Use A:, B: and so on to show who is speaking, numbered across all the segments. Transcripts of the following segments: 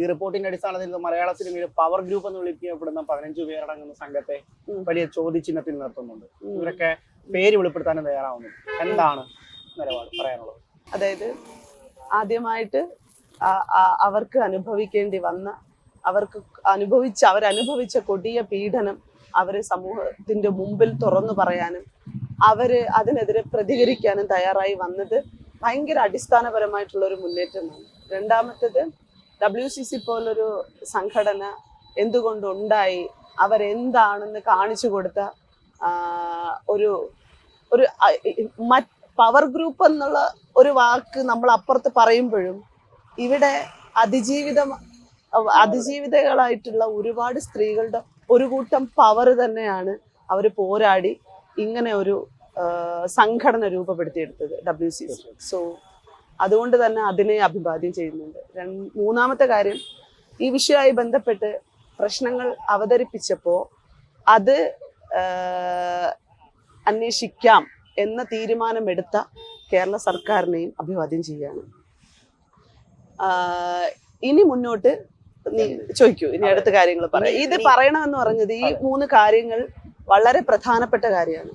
A: ഈ റിപ്പോർട്ടിന്റെ അടിസ്ഥാനത്തിൽ മലയാള സിനിമയിൽ പവർ ഗ്രൂപ്പ് എന്ന് വിളിക്കപ്പെടുന്ന പതിനഞ്ചു പേരടങ്ങുന്ന സംഘത്തെ വലിയ ചോദ്യചിഹ്നത്തിൽ നിർത്തുന്നുണ്ട്. ഇവരൊക്കെ പേര് വെളിപ്പെടുത്താനും തയ്യാറാവുന്നു. എന്താണ് നിലപാട്? പറയാനുള്ളത്.
B: അതായത് ആദ്യമായിട്ട് അവർക്ക് അനുഭവിക്കേണ്ടി വന്ന അവർക്ക് അനുഭവിച്ച അവരനുഭവിച്ച കൊടിയ പീഡനം അവർ സമൂഹത്തിന്റെ മുമ്പിൽ തുറന്നു പറയാനും അവർ അതിനെതിരെ പ്രതികരിക്കാനും തയ്യാറായി വന്നത് ഭയങ്കര അടിസ്ഥാനപരമായിട്ടുള്ള ഒരു മുന്നേറ്റമാണ്. രണ്ടാമത്തേത് ഡബ്ല്യു സി സി പോലൊരു സംഘടന എന്തുകൊണ്ടുണ്ടായി? അവരെന്താണെന്ന് കാണിച്ചു കൊടുത്ത ഒരു ഒരു പവർ ഗ്രൂപ്പ് എന്നുള്ള ഒരു വാക്ക് നമ്മൾ അപ്പുറത്ത് പറയുമ്പോഴും ഇവിടെ അതിജീവിതം അതിജീവിതകളായിട്ടുള്ള ഒരുപാട് സ്ത്രീകളുടെ ഒരു കൂട്ടം പവർ തന്നെയാണ് അവർ പോരാടി ഇങ്ങനെ ഒരു സംഘടന രൂപപ്പെടുത്തിയെടുത്തത് ഡബ്ല്യു സി സോ അതുകൊണ്ട് തന്നെ അതിനെ അഭിവാദ്യം ചെയ്യുന്നുണ്ട്. മൂന്നാമത്തെ കാര്യം ഈ വിഷയമായി ബന്ധപ്പെട്ട് പ്രശ്നങ്ങൾ അവതരിപ്പിച്ചപ്പോൾ അത് അന്വേഷിക്കാം എന്ന തീരുമാനമെടുത്ത കേരള സർക്കാരിനെയും അഭിവാദ്യം ചെയ്യാണ് ആഹ് ഇനി മുന്നോട്ട് നീ ചോദിക്കൂ ഇനി അടുത്ത കാര്യങ്ങൾ പറയാം. ഇത് പറയണമെന്ന് പറഞ്ഞത് ഈ മൂന്ന് കാര്യങ്ങൾ വളരെ പ്രധാനപ്പെട്ട കാര്യമാണ്.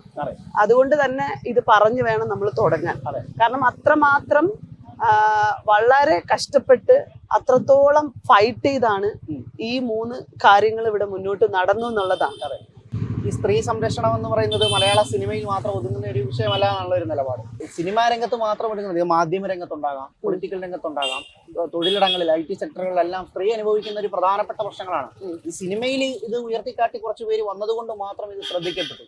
B: അതുകൊണ്ട് തന്നെ ഇത് പറഞ്ഞു വേണം നമ്മൾ തുടങ്ങാൻ. കാരണം അത്രമാത്രം വളരെ കഷ്ടപ്പെട്ട് അത്രത്തോളം ഫൈറ്റ് ചെയ്താണ് ഈ മൂന്ന് കാര്യങ്ങൾ ഇവിടെ മുന്നോട്ട് നടന്നു എന്നുള്ളതാണ്.
A: ഈ സ്ത്രീ സംരക്ഷണം എന്ന് പറയുന്നത് മലയാള സിനിമയിൽ മാത്രം ഒതുങ്ങുന്ന ഒരു വിഷയമല്ല എന്നുള്ള ഒരു നിലപാട്. സിനിമാ രംഗത്ത് മാത്രം ഒതുങ്ങുന്നത് മാധ്യമ രംഗത്തുണ്ടാകാം പൊളിറ്റിക്കൽ രംഗത്തുണ്ടാകാം തൊഴിലിടങ്ങളിൽ ഐ ടി സെക്ടറുകളിലെല്ലാം സ്ത്രീ അനുഭവിക്കുന്ന ഒരു പ്രധാനപ്പെട്ട പ്രശ്നങ്ങളാണ്. ഈ സിനിമയിൽ ഇത് ഉയർത്തിക്കാട്ടി കുറച്ച് പേര് വന്നതുകൊണ്ട് മാത്രം ഇത് ശ്രദ്ധിക്കപ്പെട്ടു.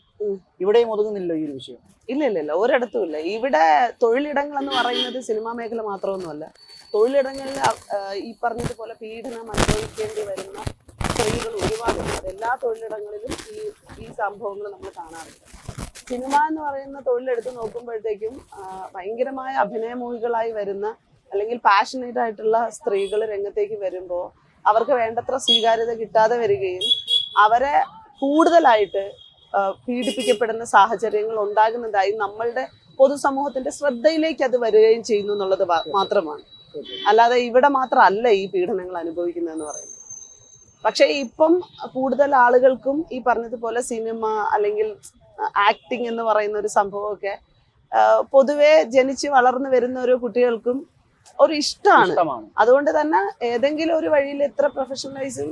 A: ഇവിടെയും ഒതുങ്ങുന്നില്ല ഈ ഒരു വിഷയം.
B: ഇല്ല ഇല്ല ഇല്ല ഒരിടത്തും ഇല്ല. ഇവിടെ തൊഴിലിടങ്ങൾ എന്ന് പറയുന്നത് സിനിമാ മേഖല മാത്രമൊന്നുമല്ല. തൊഴിലിടങ്ങളിൽ ഈ പറഞ്ഞതുപോലെ പീഡനം അനുഭവിക്കേണ്ടി വരുന്ന സ്ത്രീകൾ ഒരുപാടുണ്ട്. എല്ലാ തൊഴിലിടങ്ങളിലും ഈ ഈ സംഭവങ്ങൾ നമ്മൾ കാണാറുണ്ട്. സിനിമ എന്ന് പറയുന്ന തൊഴിലെടുത്ത് നോക്കുമ്പോഴത്തേക്കും ഭയങ്കരമായ ഭയങ്കരമായ അഭിനയമോഹികളായി വരുന്ന അല്ലെങ്കിൽ പാഷനേറ്റ് ആയിട്ടുള്ള സ്ത്രീകൾ രംഗത്തേക്ക് വരുമ്പോൾ അവർക്ക് വേണ്ടത്ര സ്വീകാര്യത കിട്ടാതെ വരികയും അവരെ കൂടുതലായിട്ട് പീഡിപ്പിക്കപ്പെടുന്ന സാഹചര്യങ്ങൾ ഉണ്ടാകുന്നതായി നമ്മളുടെ പൊതുസമൂഹത്തിന്റെ ശ്രദ്ധയിലേക്ക് അത് വരികയും ചെയ്യുന്നു എന്നുള്ളത് മാത്രമാണ്. അല്ലാതെ ഇവിടെ മാത്രമല്ല ഈ പീഡനങ്ങൾ അനുഭവിക്കുന്നതെന്ന് പറയുന്നത്. പക്ഷേ ഇപ്പം കൂടുതൽ ആളുകൾക്കും ഈ പറഞ്ഞതുപോലെ സിനിമ അല്ലെങ്കിൽ ആക്ടിങ് എന്ന് പറയുന്ന ഒരു സംഭവമൊക്കെ പൊതുവെ ജനിച്ച് വളർന്നു വരുന്ന ഒരു കുട്ടികൾക്കും ഒരു ഇഷ്ടമാണ്. അതുകൊണ്ട് തന്നെ ഏതെങ്കിലും ഒരു വഴിയിൽ എത്ര പ്രൊഫഷണലൈസും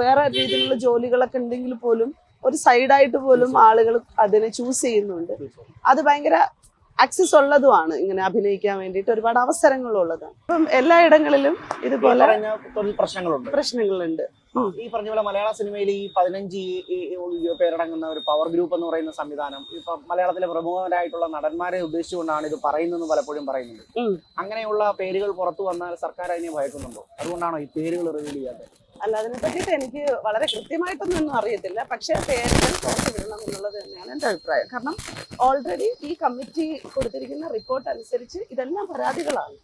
B: വേറെ രീതിയിലുള്ള ജോലികളൊക്കെ ഉണ്ടെങ്കിൽ പോലും ഒരു സൈഡായിട്ട് പോലും ആളുകൾ അതിനെ ചൂസ് ചെയ്യുന്നുണ്ട്. അത് ഭയങ്കര ആക്സസ് ഉള്ളതുമാണ് ഇങ്ങനെ അഭിനയിക്കാൻ വേണ്ടിയിട്ട് ഒരുപാട് അവസരങ്ങളും ഉള്ളതാണ് അപ്പം എല്ലായിടങ്ങളിലും ഇതുപോലെ
A: പ്രശ്നങ്ങളുണ്ട്.
B: പ്രശ്നങ്ങളുണ്ട്.
A: ഈ പറഞ്ഞ പോലെ മലയാള സിനിമയിൽ ഈ പതിനഞ്ച് പേരടങ്ങുന്ന ഒരു പവർ ഗ്രൂപ്പ് എന്ന് പറയുന്ന സംവിധാനം ഇപ്പൊ മലയാളത്തിലെ പ്രമുഖരായിട്ടുള്ള നടന്മാരെ ഉദ്ദേശിച്ചുകൊണ്ടാണ് ഇത് പറയുന്നതെന്ന് പലപ്പോഴും പറയുന്നത് അങ്ങനെയുള്ള പേരുകൾ പുറത്തു വന്നാൽ സർക്കാർ അതിനെ ഭയക്കുന്നുണ്ടോ? അതുകൊണ്ടാണോ ഈ പേരുകൾ റിവീൽ ചെയ്യാത്തത്?
B: അല്ല അതിനെ പറ്റിയിട്ട് എനിക്ക് വളരെ കൃത്യമായിട്ടൊന്നും ഒന്നും അറിയത്തില്ല. പക്ഷേ പേരുകൾ പുറത്തു വിടണം എന്നുള്ളത് തന്നെയാണ് എന്റെ അഭിപ്രായം. കാരണം ഓൾറെഡി ഈ കമ്മിറ്റി കൊടുത്തിരിക്കുന്ന റിപ്പോർട്ട് അനുസരിച്ച് ഇതെല്ലാം പരാതികളാണ്.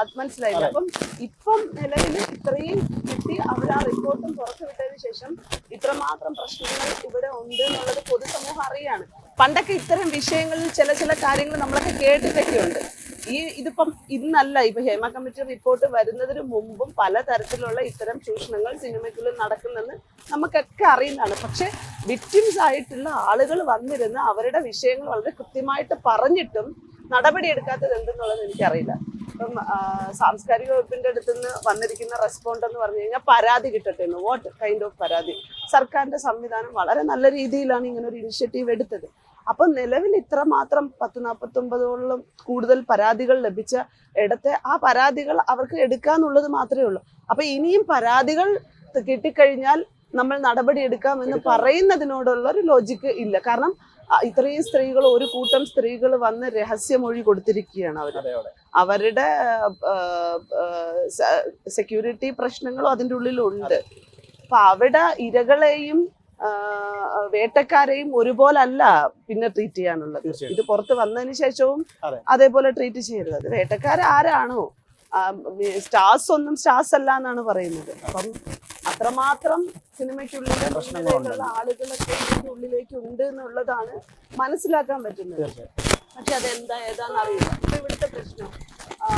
B: അത് മനസ്സിലായില്ല? അപ്പം ഇപ്പം നിലവിൽ ഇത്രയും കിട്ടി അവർ ആ റിപ്പോർട്ടും പുറത്തു വിട്ടതിന് ശേഷം ഇത്രമാത്രം പ്രശ്നങ്ങൾ ഇവിടെ ഉണ്ട് എന്നുള്ളത് പൊതുസമൂഹം അറിയാണ്. പണ്ടൊക്കെ ഇത്തരം വിഷയങ്ങളിൽ ചില ചില കാര്യങ്ങൾ നമ്മളൊക്കെ കേട്ടിട്ടൊക്കെ ഉണ്ട് ഈ ഇതിപ്പം ഇന്നല്ല ഇപ്പൊ ഹേമ കമ്മിറ്റി റിപ്പോർട്ട് വരുന്നതിന് മുമ്പും പലതരത്തിലുള്ള ഇത്തരം ചൂഷണങ്ങൾ സിനിമയ്ക്കുള്ളിൽ നടക്കുന്നെന്ന് നമുക്കൊക്കെ അറിയുന്നതാണ്. പക്ഷെ വിക്ടിംസ് ആയിട്ടുള്ള ആളുകൾ വന്നിരുന്ന് അവരുടെ വിഷയങ്ങൾ വളരെ കൃത്യമായിട്ട് പറഞ്ഞിട്ടും നടപടി എടുക്കാത്തത് എന്തെന്നുള്ളത് എനിക്കറിയില്ല. ഇപ്പം സാംസ്കാരിക വകുപ്പിന്റെ അടുത്ത് നിന്ന് വന്നിരിക്കുന്ന റെസ്പോണ്ട് എന്ന് പറഞ്ഞു കഴിഞ്ഞാൽ പരാതി കിട്ടട്ടെ എന്ന്. വാട്ട് കൈൻഡ് ഓഫ് പരാതി? സർക്കാരിന്റെ സംവിധാനം വളരെ നല്ല രീതിയിലാണ് ഇങ്ങനെ ഒരു ഇനിഷ്യേറ്റീവ് എടുത്തത്. അപ്പൊ നിലവിൽ ഇത്ര മാത്രം പത്ത് നാൽപ്പത്തൊമ്പതോളം കൂടുതൽ പരാതികൾ ലഭിച്ച ഇടത്തെ ആ പരാതികൾ അവർക്ക് എടുക്കാന്നുള്ളത് മാത്രമേ ഉള്ളൂ. അപ്പൊ ഇനിയും പരാതികൾ കിട്ടിക്കഴിഞ്ഞാൽ നമ്മൾ നടപടി എടുക്കാമെന്ന്
A: എടുക്കാം.
B: പറയുന്നതിനോടുള്ള ഒരു ലോജിക്ക് ഇല്ല. കാരണം ഇത്രയും സ്ത്രീകൾ ഒരു കൂട്ടം സ്ത്രീകൾ വന്ന് രഹസ്യമൊഴി കൊടുത്തിരിക്കുകയാണ് അവർ അവരുടെ സെക്യൂരിറ്റി പ്രശ്നങ്ങളും അതിന്റെ ഉള്ളിലുണ്ട്. അപ്പൊ അവിടെ ഇരകളെയും വേട്ടക്കാരെയും ഒരുപോലല്ല പിന്നെ ട്രീറ്റ് ചെയ്യാനുള്ളത് ഇത് പുറത്ത് വന്നതിന് ശേഷവും അതേപോലെ ട്രീറ്റ് ചെയ്യരുത് അത് വേട്ടക്കാരാരാണോ സ്റ്റാർസ് ഒന്നും സ്റ്റാർസ് അല്ല എന്നാണ് പറയുന്നത് അപ്പം അത്രമാത്രം സിനിമയ്ക്കുള്ളിൽ ആളുകളൊക്കെ ഉള്ളിലേക്ക് ഉണ്ട് എന്നുള്ളതാണ് മനസ്സിലാക്കാൻ പറ്റുന്നത് പക്ഷെ അതെന്താ ഏതാന്ന് അറിയില്ല ഇപ്പൊ ഇവിടുത്തെ പ്രശ്നം ആ,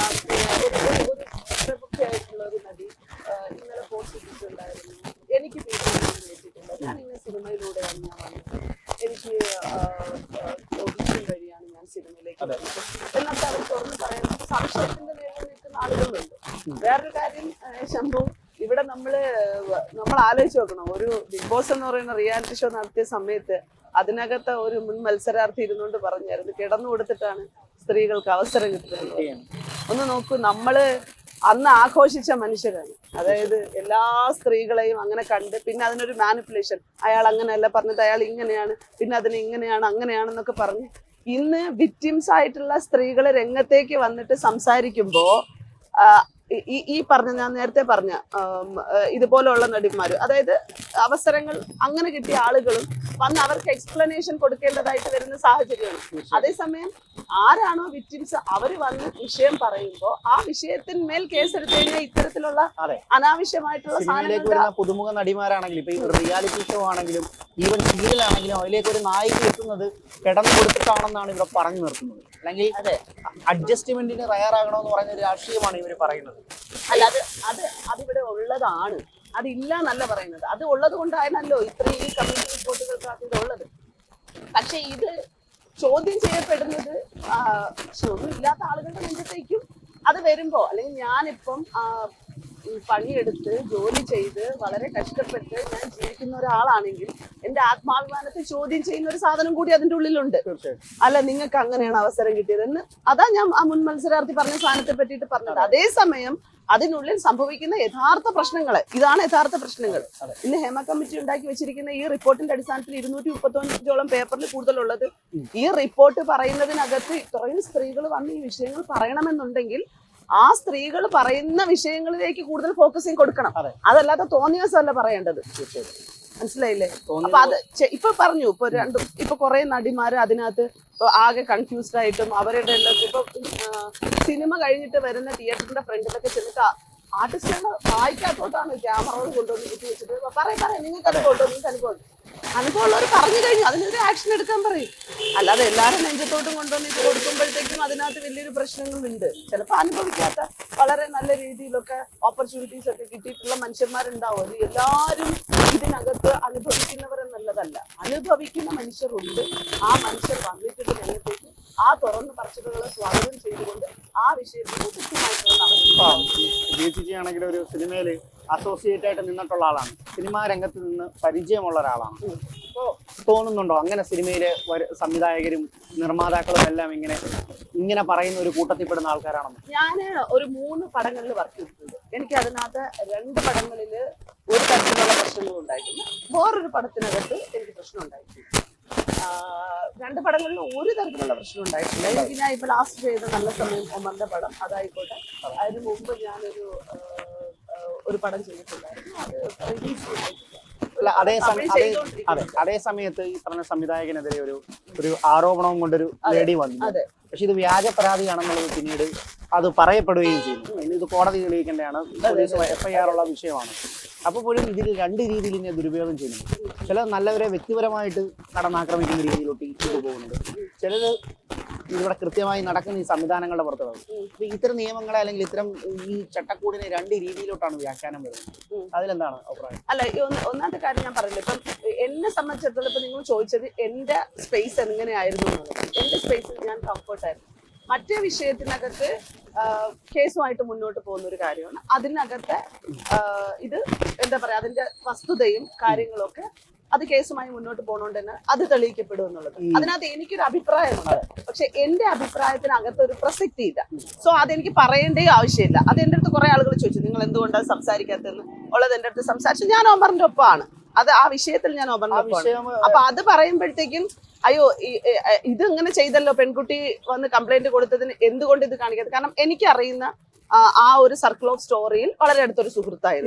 B: എനിക്ക് ഒരു എനിക്ക് ഓഡിഷൻ വഴിയാണ് ഞാൻ സിനിമയിലേക്ക് എല്ലാം തുറന്ന് പറയുന്നത് സംശയത്തിന്റെ നേരിൽ നിൽക്കുന്ന ആളുകളുണ്ട്. വേറൊരു കാര്യം ശംഭവം ഇവിടെ നമ്മൾ നമ്മൾ ആലോചിച്ച് നോക്കണം. ഒരു ബിഗ് ബോസ് എന്ന് പറയുന്ന റിയാലിറ്റി ഷോ നടത്തിയ സമയത്ത് അതിനകത്ത് ഒരു മുൻ മത്സരാർത്ഥി ഇരുന്നുകൊണ്ട് പറഞ്ഞായിരുന്നു കിടന്നു കൊടുത്തിട്ടാണ് സ്ത്രീകൾക്ക് അവസരം കിട്ടുന്നത്. ഒന്ന് നോക്കൂ നമ്മൾ അന്ന് ആഘോഷിച്ച മനുഷ്യരാണ്. അതായത് എല്ലാ സ്ത്രീകളെയും അങ്ങനെ കണ്ട് പിന്നെ അതിനൊരു മാനിപ്പുലേഷൻ അയാൾ അങ്ങനെയല്ല പറഞ്ഞത് അയാൾ ഇങ്ങനെയാണ് പിന്നെ അതിന് ഇങ്ങനെയാണ് അങ്ങനെയാണെന്നൊക്കെ പറഞ്ഞ് ഇന്ന് വിക്ടിംസ് ആയിട്ടുള്ള സ്ത്രീകൾ രംഗത്തേക്ക് വന്നിട്ട് സംസാരിക്കുമ്പോ ആ, ഈ- ഈ പറഞ്ഞ ഞാൻ നേരത്തെ പറഞ്ഞ ഇതുപോലെയുള്ള നടിമാർ നടിമാര്. അതായത് അവസരങ്ങൾ അങ്ങനെ കിട്ടിയ ആളുകളും വന്ന് അവർക്ക് എക്സ്പ്ലനേഷൻ കൊടുക്കേണ്ടതായിട്ട് വരുന്ന സാഹചര്യമാണ്. അതേസമയം ആരാണോ വിക്ടിംസ് അവർ വന്ന് വിഷയം പറയുമ്പോൾ ആ വിഷയത്തിന്മേൽ കേസെടുത്തു കഴിഞ്ഞാൽ ഇത്തരത്തിലുള്ള. അനാവശ്യമായിട്ടുള്ള
A: വരുന്ന പുതുമുഖ നടിമാരാണെങ്കിലും ഇപ്പൊ റിയാലിറ്റി ഷോ ആണെങ്കിലും ഈവൻ സീരിയലാണെങ്കിലും അതിലേക്ക് ഒരു നായിക എത്തുന്നത് കിടന്നു കൊടുത്തിട്ടാണെന്നാണ് ഇവിടെ പറഞ്ഞു നിർത്തുന്നത്. അല്ലെങ്കിൽ
B: അതെ.
A: അഡ്ജസ്റ്റ്മെന്റിന് തയ്യാറാകണമെന്ന് പറയുന്ന ഒരു രാഷ്ട്രീയമാണ് ഇവർ പറയുന്നത്.
B: അല്ല അത് അത് അതിവിടെ ഉള്ളതാണ്. അതില്ല എന്നല്ല പറയുന്നത്. അത് ഉള്ളത് കൊണ്ടായിരുന്നല്ലോ ഇത്രയും ഈ റിപ്പോർട്ടുകൾക്കാണ് ഇത് ഉള്ളത്. പക്ഷെ ഇത് ചോദ്യം ചെയ്യപ്പെടുന്നത് ഇല്ലാത്ത ആളുകളുടെ നെഞ്ചത്തേക്കും അത് വരുമ്പോ അല്ലെങ്കിൽ ഞാനിപ്പം പണിയെടുത്ത് ജോലി ചെയ്ത് വളരെ കഷ്ടപ്പെട്ട് ഞാൻ ജീവിക്കുന്ന ഒരാളാണെങ്കിൽ എന്റെ ആത്മാഭിമാനത്തെ ചോദ്യം ചെയ്യുന്ന ഒരു സാധനം കൂടി അതിന്റെ ഉള്ളിലുണ്ട്. അല്ല നിങ്ങൾക്ക് അങ്ങനെയാണ് അവസരം കിട്ടിയതെന്ന് അതാ ഞാൻ ആ മുൻ മത്സരാർത്ഥി പറഞ്ഞ സാധനത്തെ പറ്റിയിട്ട് പറഞ്ഞത്. അതേസമയം അതിനുള്ളിൽ സംഭവിക്കുന്ന യഥാർത്ഥ പ്രശ്നങ്ങൾ ഇതാണ് യഥാർത്ഥ പ്രശ്നങ്ങൾ. ഇന്ന് ഹേമ കമ്മിറ്റി ഉണ്ടാക്കി വെച്ചിരിക്കുന്ന ഈ റിപ്പോർട്ടിന്റെ അടിസ്ഥാനത്തിൽ ഇരുന്നൂറ്റി മുപ്പത്തൊന്നോളം പേപ്പറിൽ കൂടുതലുള്ളത്. ഈ റിപ്പോർട്ട് പറയുന്നതിനകത്ത് ഇത്രയും സ്ത്രീകൾ വന്ന് ഈ വിഷയങ്ങൾ പറയണമെന്നുണ്ടെങ്കിൽ ആ സ്ത്രീകൾ പറയുന്ന വിഷയങ്ങളിലേക്ക് കൂടുതൽ ഫോക്കസിങ് കൊടുക്കണം.
A: അതെ.
B: അതല്ലാതെ തോന്നിയ പറയേണ്ടത്. മനസ്സിലായില്ലേ? അപ്പൊ അത് ഇപ്പൊ പറഞ്ഞു ഇപ്പൊ രണ്ടും ഇപ്പൊ കുറെ നടിമാര് അതിനകത്ത് ഇപ്പൊ ആകെ കൺഫ്യൂസ്ഡ് ആയിട്ടും അവരുടെ എല്ലാം ഇപ്പൊ സിനിമ കഴിഞ്ഞിട്ട് വരുന്ന തിയേറ്ററിന്റെ ഫ്രണ്ടിലൊക്കെ ചെന്നിട്ട് ആർട്ടിസ്റ്റുകൾ വായിക്കാത്തോട്ടാണ് ക്യാമറകൾ കൊണ്ടുവന്ന് കുത്തി വെച്ചിട്ട് പറയാം പറയാം നിങ്ങൾക്ക് അനുഭവം നിങ്ങൾക്ക് അനുഭവം അനുഭവമുള്ളവർ പറഞ്ഞു കഴിഞ്ഞു അതിനൊരു ആക്ഷൻ എടുക്കാൻ പറയും. അല്ലാതെ എല്ലാവരും നെഞ്ചത്തോട്ടും കൊണ്ടുവന്നിട്ട് കൊടുക്കുമ്പോഴത്തേക്കും അതിനകത്ത് വലിയൊരു പ്രശ്നങ്ങളുണ്ട്. ചിലപ്പോൾ അനുഭവിക്കാത്ത വളരെ നല്ല രീതിയിലൊക്കെ ഓപ്പർച്യൂണിറ്റീസ് ഒക്കെ കിട്ടിയിട്ടുള്ള മനുഷ്യന്മാരുണ്ടാവും. അത് എല്ലാവരും ഇതിനകത്ത് അനുഭവിക്കുന്നവരെന്നുള്ളതല്ല അനുഭവിക്കുന്ന മനുഷ്യരുണ്ട്. ആ മനുഷ്യർ വന്നിട്ടുള്ള രംഗത്തേക്ക് ആ തുറന്നു പറച്ചിലുകളെ സ്വാഗതം ചെയ്തുകൊണ്ട് ആ വിഷയത്തിൽ കൃത്യമായിട്ടുള്ള
A: ആണെങ്കിൽ ഒരു സിനിമയിൽ അസോസിയേറ്റ് ആയിട്ട് നിന്നിട്ടുള്ള ആളാണ്. സിനിമാ രംഗത്ത് നിന്ന് പരിചയമുള്ള ഒരാളാണ്. തോന്നുന്നുണ്ടോ? അങ്ങനെ സിനിമയിലെ സംവിധായകരും നിർമ്മാതാക്കളും എല്ലാം ഇങ്ങനെ ഇങ്ങനെ പറയുന്ന ഒരു കൂട്ടത്തിൽ പെടുന്ന ആൾക്കാരാണെന്ന്?
B: ഞാൻ ഒരു മൂന്ന് പടങ്ങളിൽ വർക്ക് ചെയ്തിട്ടുണ്ട്. എനിക്ക് അതിനകത്ത് രണ്ട് പടങ്ങളിൽ ഒരു തരത്തിലുള്ള പ്രശ്നങ്ങളും ഉണ്ടായിട്ടില്ല വേറൊരു പടത്തിനകത്ത് എനിക്ക് പ്രശ്നം ഉണ്ടായിട്ടില്ല പടങ്ങളിൽ ഒരു തരത്തിലുള്ള പ്രശ്നം ഉണ്ടായിട്ടില്ല. എനിക്ക് ഞാൻ ഇപ്പൊ ലാസ്റ്റ് ചെയ്ത നല്ല സമയം ഒമ്മന്റെ പടം അതായിക്കോട്ടെ. അതിന് മുമ്പ് ഞാനൊരു ഒരു പടം ചെയ്തിട്ടുണ്ടായിരുന്നു. അത് റിലീസ് ചെയ്തിട്ടില്ല.
A: അതേ അതേ അതെ സമയത്ത് ഈ പറഞ്ഞ സംവിധായകനെതിരെ ഒരു ഒരു ആരോപണവും കൊണ്ടൊരു ലേഡി വന്നു പക്ഷെ ഇത് വ്യാജ പരാതിയാണെന്നുള്ളത് പിന്നീട് അത് പറയപ്പെടുകയും ചെയ്തു. ഇനി ഇത് കോടതി തെളിയിക്കേണ്ടതാണ്. പോലീസ് എഫ്ഐആർ ഉള്ള വിഷയമാണ്. അപ്പോൾ പോലും ഇതിൽ രണ്ട് രീതിയിൽ ഇങ്ങനെ ദുരുപയോഗം ചെയ്യുന്നു ചില നല്ലവരെ വ്യക്തിപരമായിട്ട് കടന്നാക്രമിക്കുന്ന രീതിയിലോട്ട് ഇത് പോകുന്നുണ്ട്. ചിലത് ഇവിടെ കൃത്യമായി നടക്കുന്ന ഈ സംവിധാനങ്ങളുടെ പുറത്തുള്ളത്. അപ്പൊ ഇത്തരം നിയമങ്ങളെ അല്ലെങ്കിൽ ഇത്തരം ഈ ചട്ടക്കൂടിനെ രണ്ട് രീതിയിലോട്ടാണ് വ്യാഖ്യാനം വരുന്നത്. അതിലെന്താണ് അഭിപ്രായം?
B: അല്ല ഒന്നാമത്തെ കാര്യം ഞാൻ പറഞ്ഞില്ല ഇപ്പം എന്നെ സംബന്ധിച്ചിടത്തോളം ഇപ്പൊ നിങ്ങൾ ചോദിച്ചത് എന്റെ സ്പേസ് എങ്ങനെയായിരുന്നു എന്നുള്ളത്. എന്റെ സ്പേസിൽ ഞാൻ കംഫർട്ടായിരുന്നു മറ്റേ വിഷയത്തിനകത്ത് കേസുമായിട്ട് മുന്നോട്ട് പോകുന്ന ഒരു കാര്യമാണ്. അതിനകത്തെ ഇത് എന്താ പറയാ അതിന്റെ വസ്തുതയും കാര്യങ്ങളൊക്കെ അത് കേസുമായി മുന്നോട്ട് പോകണോണ്ട് തന്നെ അത് തെളിയിക്കപ്പെടും എന്നുള്ളത്. അതിനകത്ത് എനിക്കൊരു അഭിപ്രായമുണ്ട്. പക്ഷെ എന്റെ അഭിപ്രായത്തിനകത്ത് ഒരു പ്രസക്തി ഇല്ല സോ അതെനിക്ക് പറയേണ്ടേ ആവശ്യമില്ല. അത് എന്റെ അടുത്ത് കുറെ ആളുകൾ ചോദിച്ചു നിങ്ങൾ എന്തുകൊണ്ടാണ് സംസാരിക്കാത്തതെന്ന്? ഉള്ളത് എന്റെ അടുത്ത് സംസാരിച്ചു. ഞാൻ ഒമറിന്റെ ഒപ്പമാണ്. അത് ആ വിഷയത്തിൽ ഞാൻ
A: ഓപ്പൺ
B: അപ്പൊ അത് പറയുമ്പോഴത്തേക്കും അയ്യോ ഇത് ഇങ്ങനെ ചെയ്തല്ലോ പെൺകുട്ടി വന്ന് കംപ്ലൈന്റ് കൊടുത്തതിന് എന്തുകൊണ്ട് ഇത് കാണിക്കുന്നത് കാരണം എനിക്കറിയുന്ന ആ ഒരു സർക്കിൾ ഓഫ് സ്റ്റോറിയിൽ വളരെ അടുത്തൊരു സുഹൃത്തായിരുന്നു.